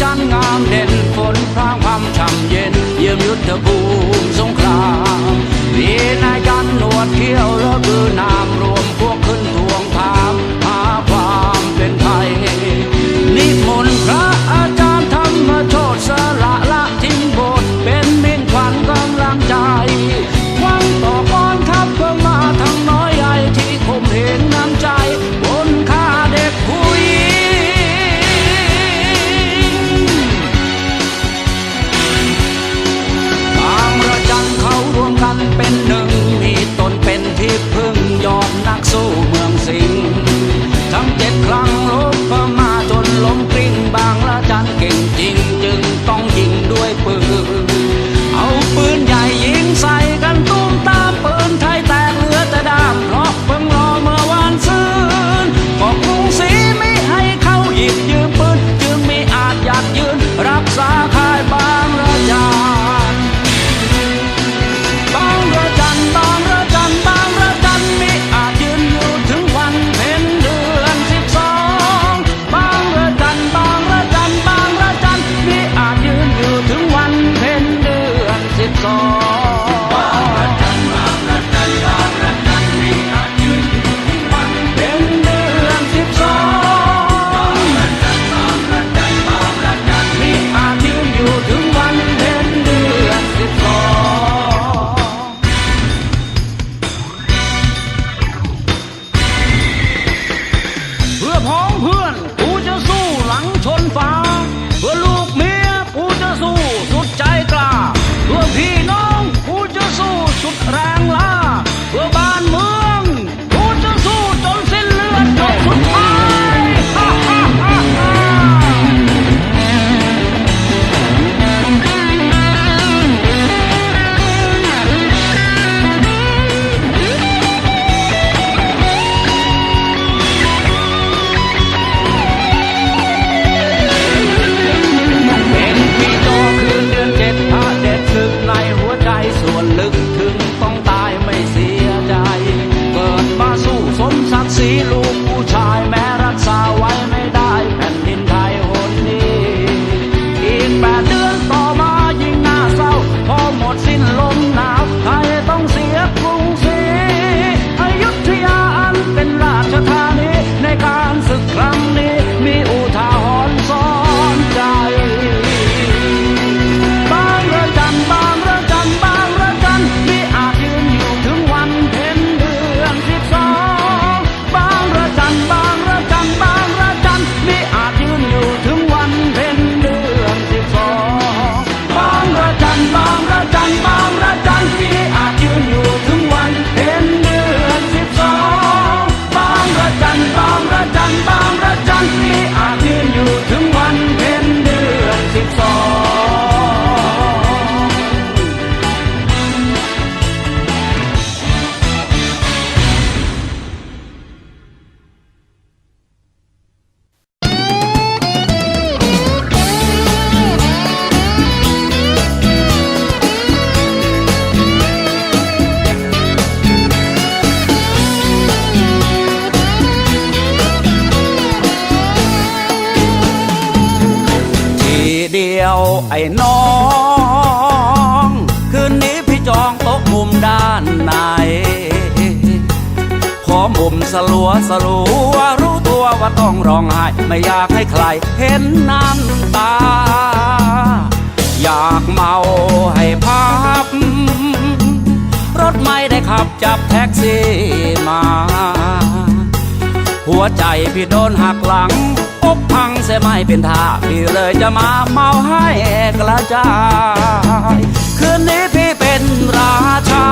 จันทร์งามเด่นฝนพรางามช่ำเย็น เยี่ยมยุทธภู ไอ้น้อง คืนนี้พี่จองโต๊ะมุมด้านในขอมุมสลัวสลัวรู้ตัวว่าต้องร้องไห้ไม่อยากให้ใครเห็นน้ำตา อยากเมาให้พับ รถไม่ได้ขับจับแท็กซี่มา หัวใจพี่โดนหักหลัง สไม่เป็นท่าพี่เลยจะมาเมาให้กระจายคืนนี้พี่เป็นราชา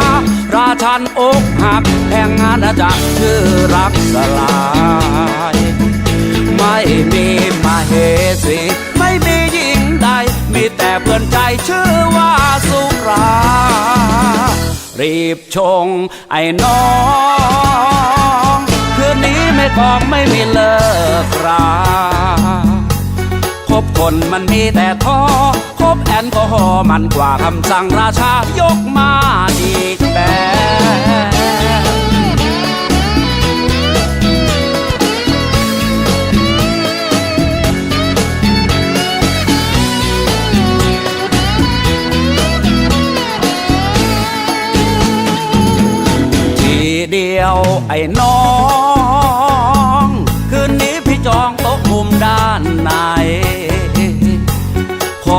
ราชันอกหักแห่งอาณาจักรชื่อรักสลาย ไม่มีมาเหสีไม่มียิงใด มีแต่เพื่อนใจชื่อว่าสุรารีบชงไอ้น้องคืนนี้ไม่กองไม่มีเลิกรา บคนมันมีแต่ท้อคบแอนก็ฮอมันกว่าคำสั่งราชายกมาอีกแบบเดียวไอ้น้อง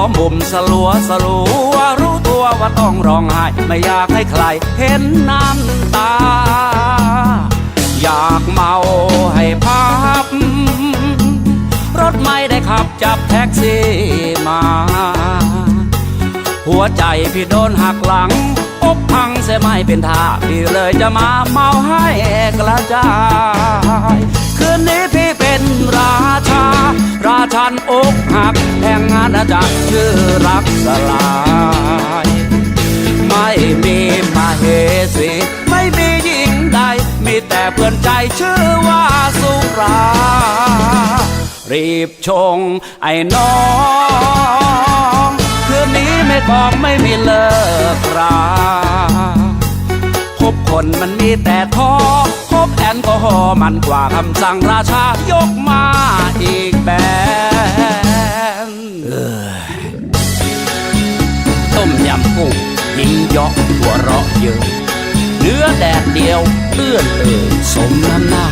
อมุมสลัวสลัวรู้ตัวว่าต้องร้องไห้ไม่อยากให้ใครเห็นน้ำตา อยากเมาให้พับ รถไม่ได้ขับจับแท็กซี่มา หัวใจพี่โดนหักหลังอกพังเสียไม่เป็นท่าพี่เลยจะมาเมาให้กระจายคืนนี้พี่เป็นราชา ราชันอก จักชื่อรักสลาย ไม่มีมาเหสีไม่มีหญิงใด มีแต่เพื่อนใจชื่อว่าสุรา รีบชงไอ้น้องคืนนี้ไม่กองไม่มีเลิกราพบคนมันมีแต่ท้อพบแอลกอฮอมันกว่าคำสั่งราชายกมาอีกแบบ ลื่อนเลยสมน้ำหน้า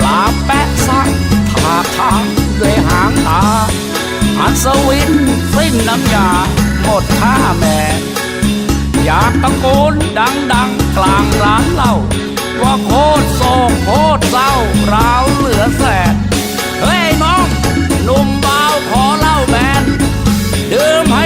ปลาแปะซักทาทางด้วยหางตาอัศวินสิ้นน้ำยาหมดท่าแม่อยากตะโกนดังๆ กลางร้านเหล้าว่าโคตรโศกโคตรเศร้าราวเหลือแสนเฮ้ยน้องหนุ่มเบาขอเหล้าแบนดื่มให้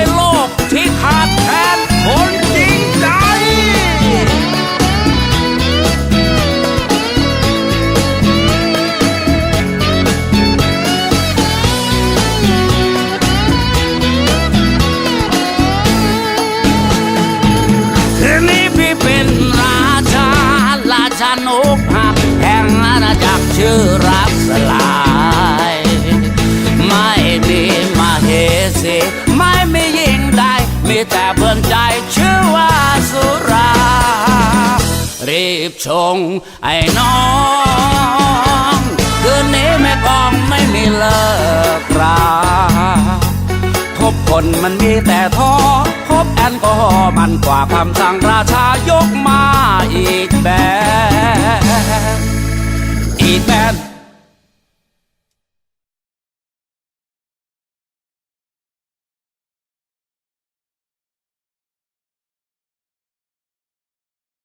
รีบชงไอ้น้องคืนนี้แม่กองไม่มีเลิกราทบคนมันมีแต่ท้อพบแอลกอฮอล์มันกว่าคำสั่งราชายกมาอีกแบบ